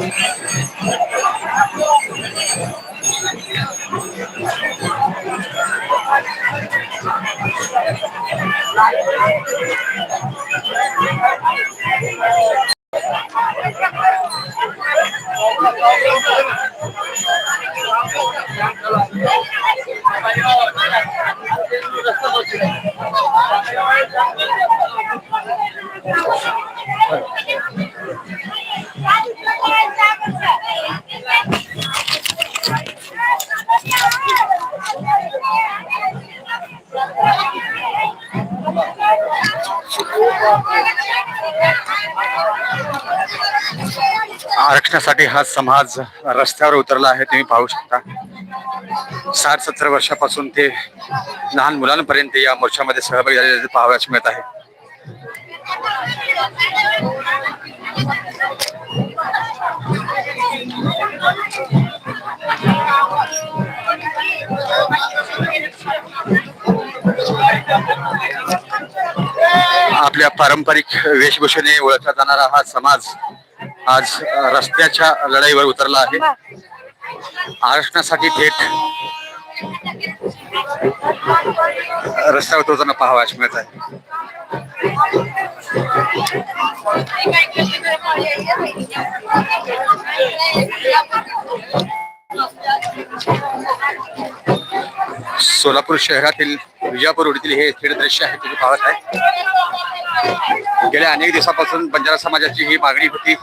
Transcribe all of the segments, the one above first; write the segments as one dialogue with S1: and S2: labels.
S1: Yeah.
S2: प्रश्नासाठी हा समाज रस्त्यावर उतरला आहे तुम्ही पाहू शकता. साठ सत्तर वर्षापासून ते लहान मुलांपर्यंत या मोर्चामध्ये सहभागी झालेले पाहावयास मिळत आहे. आपल्या पारंपरिक वेशभूषेने ओळखला जाणारा हा समाज आज रस्त्याच्या लढाईवर उतरला आहे. आरक्षणासाठी थेट रस्त्यावर उतरताना पाहावयास मिळत आहे. सोलापूर शहरातील विजापूर रोडीतील हे थेट दृश्य आहे तुम्ही पाहत आहे. गेल्या अनेक दिवसापासून बंजारा समाजाची ही मागणी होती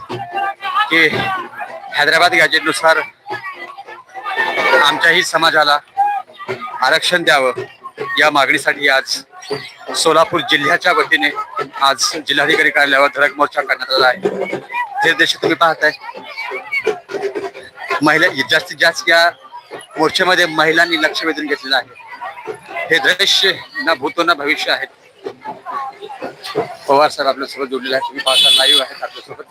S2: की हैदराबाद गॅजेटनुसार आमच्याही समाजाला आरक्षण द्यावं. या मागणीसाठी आज सोलापूर जिल्ह्याच्या वतीने आज जिल्हाधिकारी कार्यालयावर धडक मोर्चा करण्यात आला आहे. ते दृश्य तुम्ही पाहताय. महिला जास्तीत जास्त या मोर्चामध्ये महिलांनी लक्ष वेधून घेतलेलं आहे. हे दृश्य ना भूतो ना भविष्य आहेत. पवार सर आपल्यासोबत जोडलेले आहेत. तुम्ही पाहता लाईव्ह आहेत आपल्यासोबत.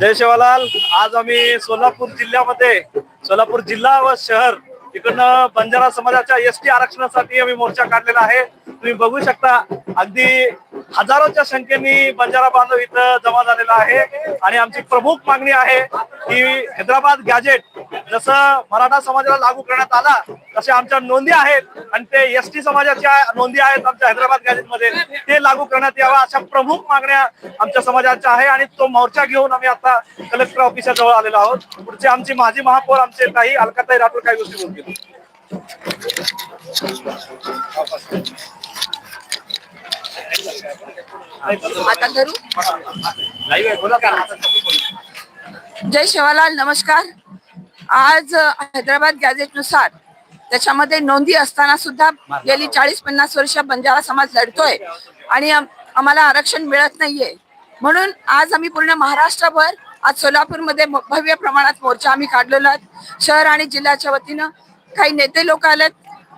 S1: जय शिवालाल. आज आम्ही सोलापूर जिल्ह्यामध्ये सोलापूर जिल्हा व शहर इकडनं बंजारा समाजाच्या एस टी आरक्षणासाठी आम्ही मोर्चा काढलेला आहे. तुम्ही बघू शकता अगदी हजारोच्या संख्येने बंजारा बांधव इथं जमा झालेला आहे. आणि आमची प्रमुख मागणी आहे की हैदराबाद गॅजेट जसं मराठा समाजाला लागू करण्यात आला तसे आमच्या नोंदी आहेत. आणि ते एस टी समाजाच्या नोंदी आहेत आमच्या हैदराबाद गॅजेटमध्ये ते लागू करण्यात यावा अशा प्रमुख मागण्या आमच्या समाजाच्या आहे. आणि तो मोर्चा घेऊन आम्ही आता कलेक्टर ऑफिसजवळ आलेलो आहोत. पुढचे आमचे माजी महापौर आमचे काही अलकाताई राठोड काही गोष्टी बोलतील.
S3: आता धरू? जय शिवालाल नमस्कार. आज हैदराबाद गॅझेटनुसार त्याच्यामध्ये नोंदी असताना सुद्धा गेली चाळीस पन्नास वर्ष बंजारा समाज लढतोय आणि आम्हाला आरक्षण मिळत नाहीये. म्हणून आज आम्ही पूर्ण महाराष्ट्रभर आज सोलापूरमध्ये भव्य प्रमाणात मोर्चा आम्ही काढलेला आहे शहर आणि जिल्ह्याच्या वतीनं काही नेते लोक आलेत.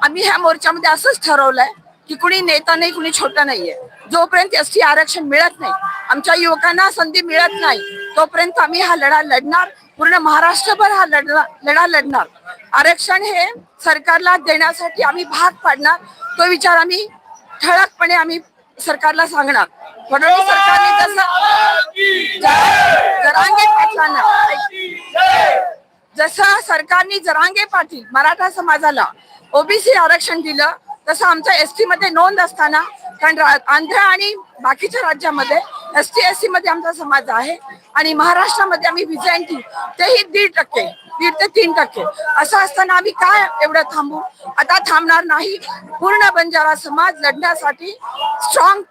S3: आम्ही ह्या मोर्चामध्ये असंच ठरवलंय की कुणी नेता नाही कुणी छोटा नाहीये. जोपर्यंत एस टी आरक्षण मिळत नाही आमच्या युवकांना संधी मिळत नाही तोपर्यंत आम्ही हा लढा लढणार पूर्ण महाराष्ट्रभर हा लढा लढा लढणार. आरक्षण हे सरकारला देण्यासाठी आम्ही भाग पाडणार तो विचार आम्ही ठळकपणे आम्ही सरकारला सांगणार. फडणवीस सरकारने जसं जरांगे पाटलांना जसं सरकारने जरांगे पाटील मराठा समाजाला ओबीसी आरक्षण दिलं तसं आमच्या एस टी मध्ये नोंद असताना कारण रा- आंध्र आणि बाकीच्या राज्यामध्ये एस टी एस सी मध्ये आमचा समाज आहे. आणि महाराष्ट्रामध्ये आम्ही विजयंती तेही दीड टक्के दीड ते तीन टक्के. असं असताना आम्ही काय एवढं थांबू? आता थांबणार नाही. पूर्ण बंजारा समाज लढण्यासाठी स्ट्रॉंग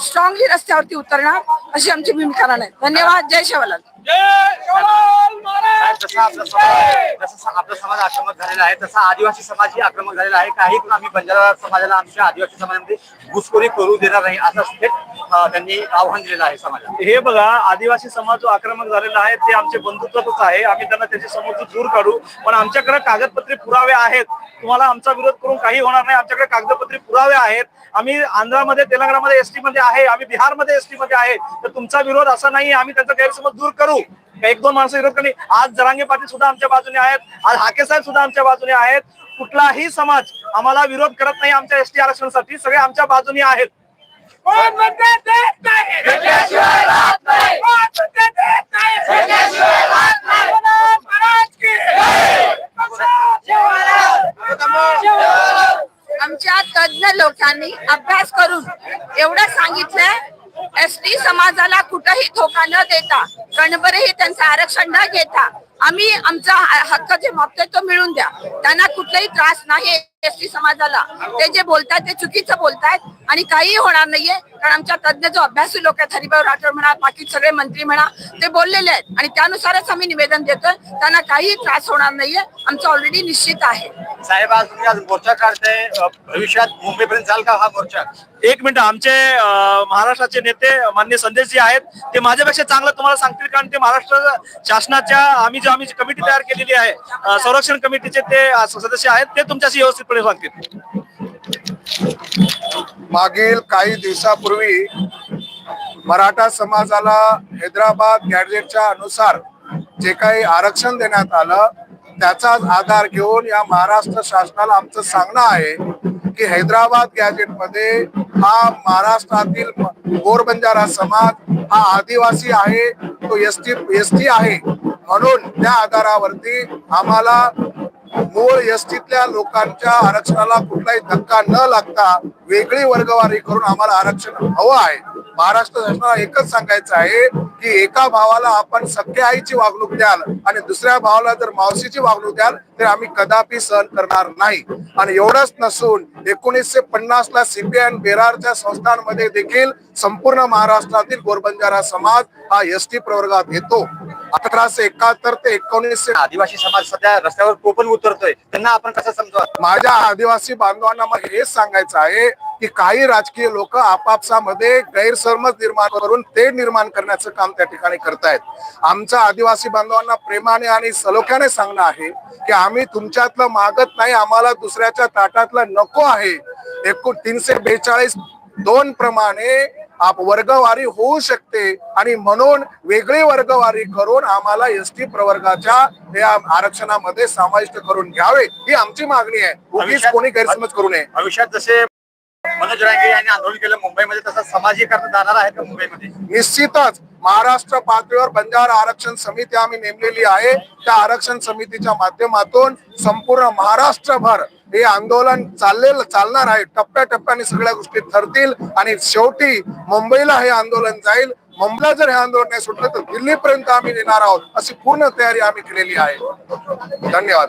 S3: स्ट्रॉंगली रस्त्यावरती उतरणार अशी आमची भूमिका राहणार. आहे. धन्यवाद. जय शिवलाल
S2: जसं आपला समाज जसं आपला समाज आक्रमक झालेला आहे तसा आदिवासी समाजही आक्रमक झालेला आहे. काही पण आम्ही बंजारा समाजाला आमच्या आदिवासी समाजामध्ये घुसखोरी करू देणार नाही. असं थेट त्यांनी आव्हान दिलेलं आहे समाजाला.
S1: हे बघा आदिवासी समाज जो आक्रमक झालेला आहे ते आमचे बंधुत्वच आहे. आम्ही त्यांना त्याच्यासमोर दूर काढू. पण आमच्याकडे कागदपत्रे पुरावे आहेत. तुम्हाला आमचा विरोध करून काही होणार नाही. आमच्याकडे कागदपत्रे पुरावे आहेत. आम्ही आंध्रामध्ये तेलंगणामध्ये एसटी मध्ये आहे. आम्ही बिहारमध्ये एसटी मध्ये आहे. तर तुमचा विरोध असा नाही. आम्ही त्यांचा गैरसमज दूर करू. एक दोन माणसं विरोध करणे? आज जरांगे पाटील सुद्धा आमच्या बाजूने आहेत. आज हाके साहेब सुद्धा आमच्या बाजूने आहेत. कुठलाही समाज आम्हाला विरोध करत नाही आमच्या एसटी आरक्षणासाठी. सगळे आमच्या बाजूने आहेत.
S3: आमच्या तज्ञ लोकांनी अभ्यास करून एवढं सांगितलंय. एस टी समाजाला कुठंही धोका न देता कणबरेही त्यांचं आरक्षण न घेता आम्ही आमचा हक्क जे मागतोय तो मिळून द्या. त्यांना कुठलाही त्रास नाही. एस टी समाजाला. ते जे बोलतात ते चुकीचं बोलतायत आणि काहीही होणार नाहीये. कारण आमच्या तज्ञ जो अभ्यासू लोक आहेत हरिभाऊ राठोड म्हणा बाकी सगळे मंत्री म्हणा ते बोललेले आहेत. आणि त्यानुसारच आम्ही निवेदन देतोय. त्यांना काहीही त्रास होणार नाहीये. आमचं ऑलरेडी निश्चित आहे.
S2: साहेब आज तुम्ही आज मोर्चा काढताय. भविष्यात मुंबईपर्यंत जाल का हा मोर्चा?
S1: एक मिनिट आमचे महाराष्ट्राचे नेते मान्य संदेशजी आहेत. ते माझ्यापेक्षा चांगलं तुम्हाला सांगतील कारण ते महाराष्ट्र शासनाच्या आम्ही जो आम्ही कमिटी तयार केलेली आहे संरक्षण कमिटीचे ते सदस्य आहेत. ते तुमच्याशी स्पष्टपणे सांगतील.
S4: मागील काही दिवसापूर्वी मराठा समाजाला हैदराबाद गॅजेटच्या अनुसार जे काही आरक्षण देण्यात आलं त्याचाच आधार घेऊन या महाराष्ट्र शासनाला आमचं सांगणं आहे की हैदराबाद गॅजेटमध्ये हा महाराष्ट्रातील गोरबंजारा समाज हा आदिवासी आहे तो एस टी एस टी आहे. म्हणून त्या आधारावरती आम्हाला मूळ एसटीतल्या लोकांच्या आरक्षणाला कुठलाही धक्का न लागता वेगळी वर्गवारी करून आम्हाला आरक्षण हवं आहे. महाराष्ट्र शासनाला एकच सांगायचं आहे की एका भावाला आपण सख्या आईची वागणूक द्याल आणि दुसऱ्या भावाला जर मावशीची वागणूक द्याल तर आम्ही कदापि सहन करणार नाही. आणि एवढंच नसून एकोणीसशे पन्नास ला सीपीआय बेरारच्या संस्थांमध्ये देखील संपूर्ण महाराष्ट्रातील गोरबंजारा समाज हा एस टी प्रवर्गात येतो. अठराशे एकाहत्तर ते एकोणीसशे
S2: आदिवासी समाज सध्या रस्त्यावर कोपण उतरतोय. त्यांना आपण कसं समजावं
S4: माझ्या आदिवासी बांधवांना मला हेच सांगायचं आहे की काही राजकीय लोक आपापसामध्ये गैरसमज निर्माण करून ते निर्माण करण्याचं काम त्या ठिकाणी करतायत. आमच्या आदिवासी बांधवांना प्रेमाने आणि सलोख्याने सांगणं आहे की आम्ही तुमच्यातलं मागत नाही आम्हाला दुसऱ्याच्या ताटातलं नको आहे. एकूण तीनशे बेचाळीस दोन प्रमाणे आप वर्गवारी होऊ शकते. आणि म्हणून वेगळी वर्गवारी करून आम्हाला एस टी प्रवर्गाच्या या आरक्षणामध्ये समाविष्ट करून घ्यावे ही आमची मागणी आहे. उगीच कोणी गैरसमज करू नये.
S2: भविष्यात जसे मनोज रांगे यांनी आंदोलन केलं. मुंबईमध्ये तसं समाजीकरण जाणार आहे का मुंबईमध्ये?
S4: निश्चितच. महाराष्ट्र पातळीवर बंजारा आरक्षण समिती आम्ही नेमलेली आहे. त्या आरक्षण समितीच्या माध्यमातून संपूर्ण महाराष्ट्रभर हे आंदोलन चाललेलं चालणार आहे. टप्प्याटप्प्याने सगळ्या गोष्टी ठरतील आणि शेवटी मुंबईला हे आंदोलन जाईल. मुंबईला जर हे आंदोलन नाही सुटलं तर दिल्लीपर्यंत आम्ही नेणार आहोत अशी पूर्ण तयारी आम्ही केलेली आहे. धन्यवाद.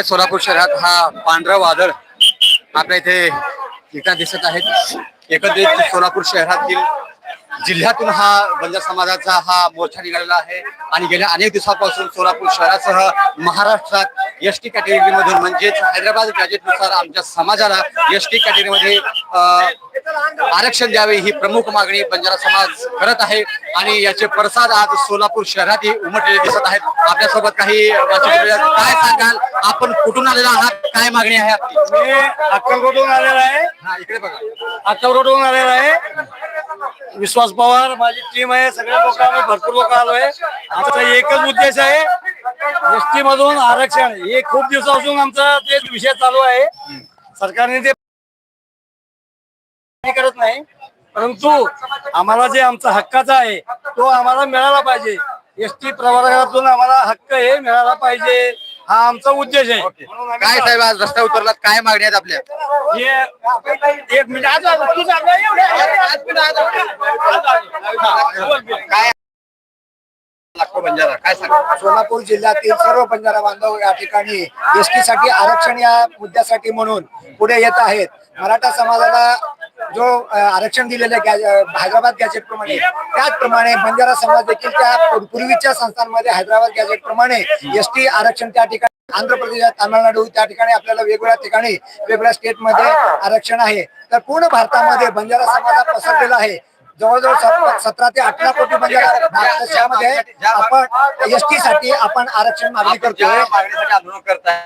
S2: आहे सोलापूर शहरात हा पांढरा वादळ आपल्या इथे दिसत आहेत एकत्रित सोलापूर शहरातील जिल्ह्यातून हा बंजारा समाजाचा हा मोर्चा निघालेला आहे. आणि गेल्या अनेक दिवसापासून सोलापूर शहरासह महाराष्ट्रात एस टी कॅटेगरी मधून म्हणजेच हैदराबाद गॅजेटनुसार आमच्या समाजाला एस टी कॅटेगरीमध्ये आरक्षण द्यावे ही प्रमुख मागणी बंजारा समाज करत आहे. आणि याचे प्रसाद आज सोलापूर शहरातही उमटलेले दिसत आहेत. आपल्यासोबत काही. काय सांगाल? आपण कुठून आलेला आहात? काय मागणी आहे आपली?
S1: मी अक्कलकोटहून आलेला आहे.
S2: हा इकडे बघा.
S1: अक्कलकोटहून आलेला आहे. विश्वास पवार माझी टीम आहे सगळ्या लोक आम्ही भरपूर लोक आलोय. आमचा एकच उद्देश आहे एस टी मधून आरक्षण. हे खूप दिवसापासून आमचा ते विषय चालू आहे. सरकारने ते करत नाही परंतु आम्हाला जे आमचा हक्काचा आहे तो आम्हाला मिळाला पाहिजे. एस टी प्रवर्गातून आम्हाला हक्क हे मिळाला पाहिजे. हा आमचा उद्देश आहे.
S2: काय साहेब आज रस्त्यावर उतरलात काय मागणी आहेत आपल्या?
S1: हे एक मिनिट आज आज तू चालू आहे एवढे. आज मिनिट आज आज.
S2: काय? लागतो बंजारा काय सांगा?
S5: सोलापूर जिल्ह्यातील सर्व बंजारा बांधव या ठिकाणी एसटी साठी आरक्षण या मुद्द्यासाठी म्हणून पुढे येत आहेत. मराठा समाजाला जो आरक्षण दिलेलं आहे गॅ- हैदराबाद गॅजेट प्रमाणे त्याचप्रमाणे बंजारा समाज देखील त्या पूर- पूर्वीच्या संस्थांमध्ये हैदराबाद गॅजेट प्रमाणे एसटी आरक्षण त्या ठिकाणी आंध्र प्रदेश तामिळनाडू त्या ठिकाणी आपल्याला वेगवेगळ्या ठिकाणी वेगवेगळ्या स्टेटमध्ये आरक्षण आहे. तर पूर्ण भारतामध्ये बंजारा समाज हा पसरलेला आहे. जवळजवळ सत- सतरा ते अठरा कोटी बंजारा भारत देशामध्ये आपण एसटी साठी आपण आरक्षण मागणी करतोय.
S2: मागणीसाठी आंदोलन करताय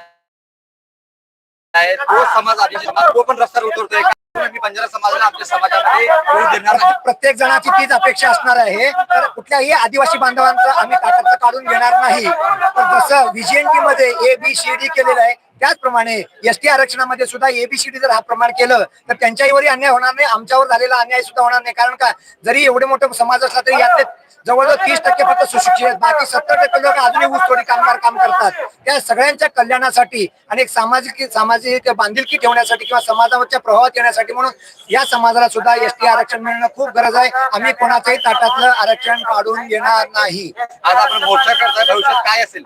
S2: तो समाज समाज तो पण रस्त्यावर उतरतोय बंजारा समाजाला आमच्या समाजामध्ये देणार नाही.
S5: प्रत्येक जणाची तीच अपेक्षा असणार आहे. तर कुठल्याही आदिवासी बांधवांचं आम्ही ताकद काढून घेणार नाही. तर जसं व्हीजीएनटी मध्ये ए बी सी डी केलेलं आहे त्याचप्रमाणे एस टी आरक्षणामध्ये सुद्धा एबीसीडी जर हा प्रमाण केलं तर त्यांच्यावरही अन्याय होणार नाही आमच्यावर झालेला अन्याय सुद्धा होणार नाही. कारण का जरी एवढे मोठे समाज असला तरी यातले जवळजवळ तीस टक्के फक्त सुशिक्षित आहेत. बाकी सत्तर टक्के लोक अजूनही ऊसतोडी कामगार काम करतात. त्या सगळ्यांच्या कल्याणासाठी आणि एक सामाजिक सामाजिक बांधिलकी ठेवण्यासाठी किंवा समाजाच्या प्रभावात येण्यासाठी म्हणून या समाजाला सुद्धा एस टी आरक्षण मिळणं खूप गरज आहे. आम्ही कोणाच्याही ताटातलं आरक्षण काढून घेणार नाही.
S2: आज आपण मोर्चा करताय. भविष्यात काय असेल?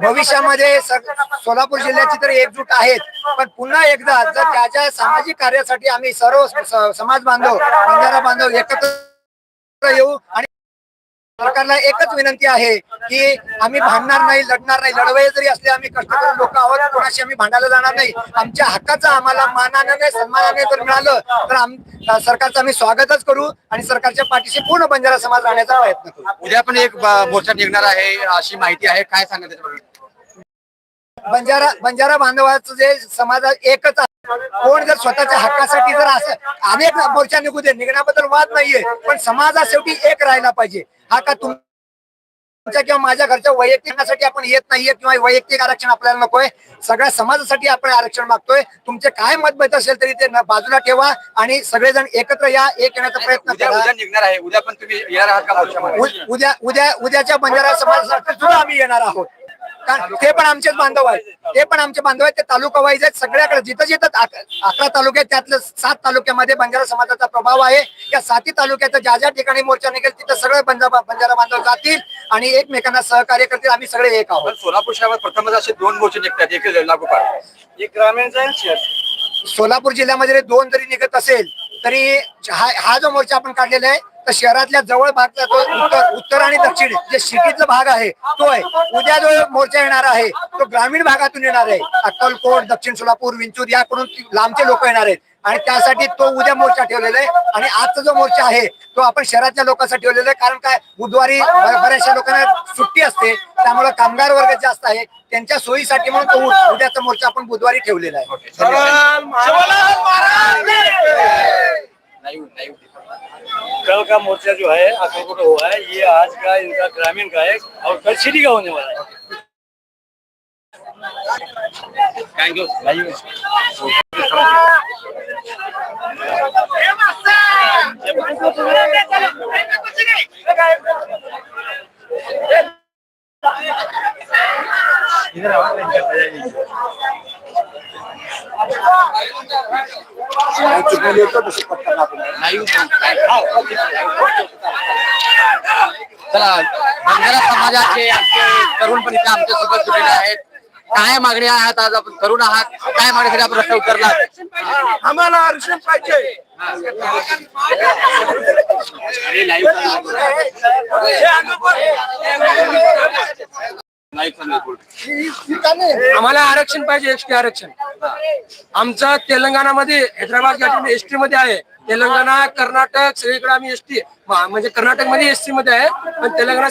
S5: भविष्यामध्ये सोलापूर जिल्ह्याची तर एकजूट आहेत. पण पुन्हा एकदा जर त्या ज्या सामाजिक कार्यासाठी आम्ही सर्व समाज बांधव बंधारा बांधव एकत्र येऊ आणि सरकारला एकच विनंती आहे की आम्ही भांडणार नाही लढणार नाही. लढवय जरी असले आम्ही कष्ट करून लोक आहोत कोणाशी आम्ही भांडायला जाणार नाही. आमच्या हक्काचं आम्हाला मानाने सन्मानाने जर मिळालं तर सरकारचं आम्ही स्वागतच करू आणि सरकारच्या पाठीशी पूर्ण बंजारा समाज राहण्याचा प्रयत्न करू.
S2: उद्या पण एक मोर्चा निघणार आहे अशी माहिती आहे. काय सांगत
S5: बंजारा बंजारा बांधवाचं जे समाज एकच आहे. कोण जर स्वतःच्या हक्कासाठी जर असं अनेक मोर्चा निघू दे निघण्याबद्दल वाद नाहीये पण समाजा शेवटी एक राहायला पाहिजे. हा का तुम तुमच्या किंवा माझ्या घरच्या वैयक्तिकासाठी आपण येत नाहीये किंवा वैयक्तिक आरक्षण आपल्याला नकोय. सगळ्या समाजासाठी आपण आरक्षण मागतोय. तुमचे काय मतभेद असेल तरी ते बाजूला ठेवा आणि सगळेजण एकत्र या एक येण्याचा प्रयत्न करा.
S2: निघणार आहे. उद्या पण तुम्ही येणार आहात का मोर्चामध्ये
S5: उ- उद्या उद्या उद्याच्या बंजारा समाजासाठी सुद्धा आम्ही येणार आहोत. ते पण आमचेच बांधव आहेत. ते पण आमचे बांधव आहेत. ते तालुका वाईज आहेत. सगळ्याकडे जिथं जिथं अक- अकरा तालुके आहेत त्यातलं सात तालुक्यामध्ये बंजारा समाजाचा प्रभाव आहे. या साती तालुक्यात ज्या ज्या ठिकाणी मोर्चा निघेल तिथं सगळे बंजारा बंजारा बांधव जातील आणि एकमेकांना सहकार्य करतील. आम्ही सगळे एक आहोत.
S2: सोलापूर शहरात प्रथमच असे दोन मोर्चे निघतात एक
S1: ग्रामीणचा शहर
S5: सोलापूर जिल्ह्यामध्ये दोन जरी निघत असेल तरी हा हा जो मोर्चा आपण काढलेला आहे तर शहरातल्या जवळ भागचा तो उत्तर उत्तर आणि दक्षिण जे सिटीतला भाग आहे तो आहे. उद्या जो मोर्चा येणार आहे तो ग्रामीण भागातून येणार आहे. अक्कलकोट दक्षिण सोलापूर विंचूर याकडून लांबचे लोक येणार आहेत. आणि त्यासाठी तो उद्या मोर्चा ठेवलेला आहे. आणि आजचा जो मोर्चा आहे तो आपण शहरातल्या लोकांसाठी ठेवलेला आहे. कारण काय बुधवारी बऱ्याचशा लोकांना सुट्टी असते. त्यामुळे कामगार वर्ग जास्त आहे. त्यांच्या सोयीसाठी म्हणून तो उद्याचा मोर्चा आपण बुधवारी ठेवलेला आहे.
S1: कल का मोर्चा जो है अकलकोट हुआ है ये आज का इनका ग्रामीण का है और कल सिटी का होने वाला है।
S2: थैंक यू थँक्यू चला बंजारा समाजाचे आमचे तरुण पण इथे आमच्यासोबत आहेत. काय मागणी आहात आज आपण? तरुण आहात? काय मागणीसाठी आपण रस्ता उतरला
S1: आम्हाला आरक्षण पाहिजे.
S2: आम्हाला आरक्षण पाहिजे एसटी आरक्षण.
S6: आमचं तेलंगणामध्ये हैदराबाद घाटी एसटी मध्ये आहे. तेलंगणा कर्नाटक सगळीकडे आम्ही एसटी म्हणजे कर्नाटकमध्ये एसटी मध्ये आहे. पण तेलंगणा